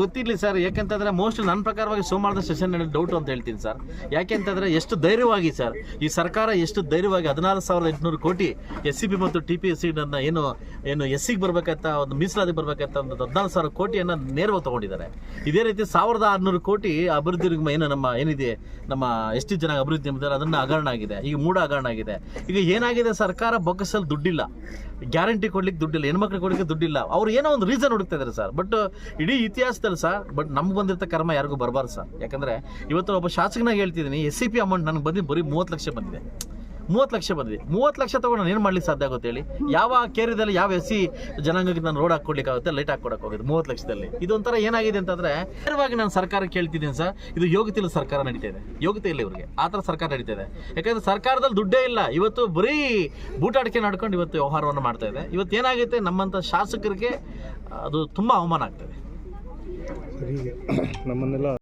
ಗೊತ್ತಿರಲಿ ಸರ್ ಯಾಕೆಂತಂದ್ರೆ ಮೋಸ್ಟ್ ನನ್ನ ಪ್ರಕಾರವಾಗಿ ಸೋಮವಾರದ ಸೆಷನ್ ಡೌಟ್ ಅಂತ ಹೇಳ್ತೀನಿ ಸರ್ ಯಾಕೆಂತಂದ್ರೆ ಎಷ್ಟು ಧೈರ್ಯವಾಗಿ ಸರ್ ಈ ಸರ್ಕಾರ ಎಷ್ಟು ಧೈರ್ಯವಾಗಿ ಹದಿನಾರು ಸಾವಿರದ ಎಂಟುನೂರು ಕೋಟಿ ಎಸ್ ಸಿ ಬಿ ಮತ್ತು ಟಿ ಪಿ ಎಸ್ ಸಿಗಳನ್ನ ಏನು ಏನು ಎಸ್ ಸಿಗೆ ಬರಬೇಕಂತ, ಒಂದು ಮೀಸಲಾತಿ ಬರಬೇಕಂತ ಒಂದು ಹದಿನಾಲ್ಕು ಸಾವಿರ ಕೋಟಿಯನ್ನು ನೇರವಾಗಿ ತಗೊಂಡಿದ್ದಾರೆ. ಇದೇ ರೀತಿ ಸಾವಿರದ ಆರುನೂರು ಕೋಟಿ ಅಭಿವೃದ್ಧಿ ಏನು ನಮ್ಮ, ಏನಿದೆ, ನಮ್ಮ ಎಷ್ಟು ಜನ ಅಭಿವೃದ್ಧಿ ಮಾಡಿದ್ದಾರೆ ಅದನ್ನು ಹಗರಣ ಆಗಿದೆ. ಈಗ ಮೂಡ ಹಗರಣ ಆಗಿದೆ. ಈಗ ಏನಾಗಿದೆ, ಸರ್ಕಾರ ಬೊಕ್ಕಸಲ್ಲಿ ದುಡ್ಡಿಲ್ಲ. ಗ್ಯಾರಂಟಿ ಕೊಡ್ಲಿಕ್ಕೆ ದುಡ್ಡಿಲ್ಲ. ಹೆಣ್ಮಕ್ಳಿಗೆ ಕೊಡ್ಲಿಕ್ಕೆ ದುಡ್ಡಿಲ್ಲ. ಅವ್ರು ಏನೋ ಒಂದು ರೀಸನ್ ಹುಡುಕ್ತಾ ಇದ್ದಾರೆ ಸರ್ ಬಟ್ ಇಡೀ ಇತಿಹಾಸದಲ್ಲಿ ಸರ್ ಬಟ್ ನಮ್ಗೆ ಬಂದಿರ್ತ ಕರ್ಮ ಯಾರಿಗೂ ಬರಬಾರ್ದು ಸರ್. ಯಾಕಂದ್ರೆ ಇವತ್ತು ಒಬ್ಬ ಶಾಸಕನಾಗಿ ಹೇಳ್ತಿದ್ದೀನಿ, ಎಸ್ ಸಿ ಪಿ ಅಮೌಂಟ್ ನನಗೆ ಬಂದು ಬರೀ ಮೂವತ್ತು ಲಕ್ಷ ಬಂದಿದೆ. ಮೂವತ್ತು ಲಕ್ಷ ಬಂದಿದೆ. ಮೂವತ್ತು ಲಕ್ಷ ತಗೊಂಡು ನಾನು ಏನು ಮಾಡ್ಲಿಕ್ಕೆ ಸಾಧ್ಯ ಆಗುತ್ತೆ ಹೇಳಿ? ಯಾವ ಕೇರಿದಲ್ಲಿ ಯಾವ ಎಸ್ ಸಿ ಜನಾಂಗಕ್ಕೆ ನಾನು ರೋಡ್ ಹಾಕೊಡ್ಲಿಕ್ಕೆ ಲೈಟ್ ಹಾಕೊಡಕ್ಕೆ ಹೋಗಿದೆ ಮೂವತ್ತು ಲಕ್ಷದಲ್ಲಿ. ಇದೊಂಥರ ಏನಾಗಿದೆ ಅಂತಂದರೆ, ನೇರವಾಗಿ ನಾನು ಸರ್ಕಾರ ಕೇಳ್ತಿದ್ದೀನಿ ಸರ್, ಇದು ಯೋಗ್ಯತೆ ಇಲ್ಲ ಸರ್ಕಾರ ನಡೀತಾ ಇದೆ. ಯೋಗ್ಯತೆ ಇಲ್ಲ ಇವರಿಗೆ. ಆ ಥರ ಸರ್ಕಾರ ನಡೀತಾ ಇದೆ. ಯಾಕಂದರೆ ಸರ್ಕಾರದಲ್ಲಿ ದುಡ್ಡೇ ಇಲ್ಲ. ಇವತ್ತು ಬರೀ ಬೂಟಾಟಿಕೆ ನಡ್ಕೊಂಡು ಇವತ್ತು ವ್ಯವಹಾರವನ್ನು ಮಾಡ್ತಾ ಇದೆ. ಇವತ್ತು ಏನಾಗುತ್ತೆ ನಮ್ಮಂಥ ಶಾಸಕರಿಗೆ ಅದು ತುಂಬ ಅವಮಾನ ಆಗ್ತದೆ. ಸರಿ ನಮ್ಮನ್ನೆಲ್ಲ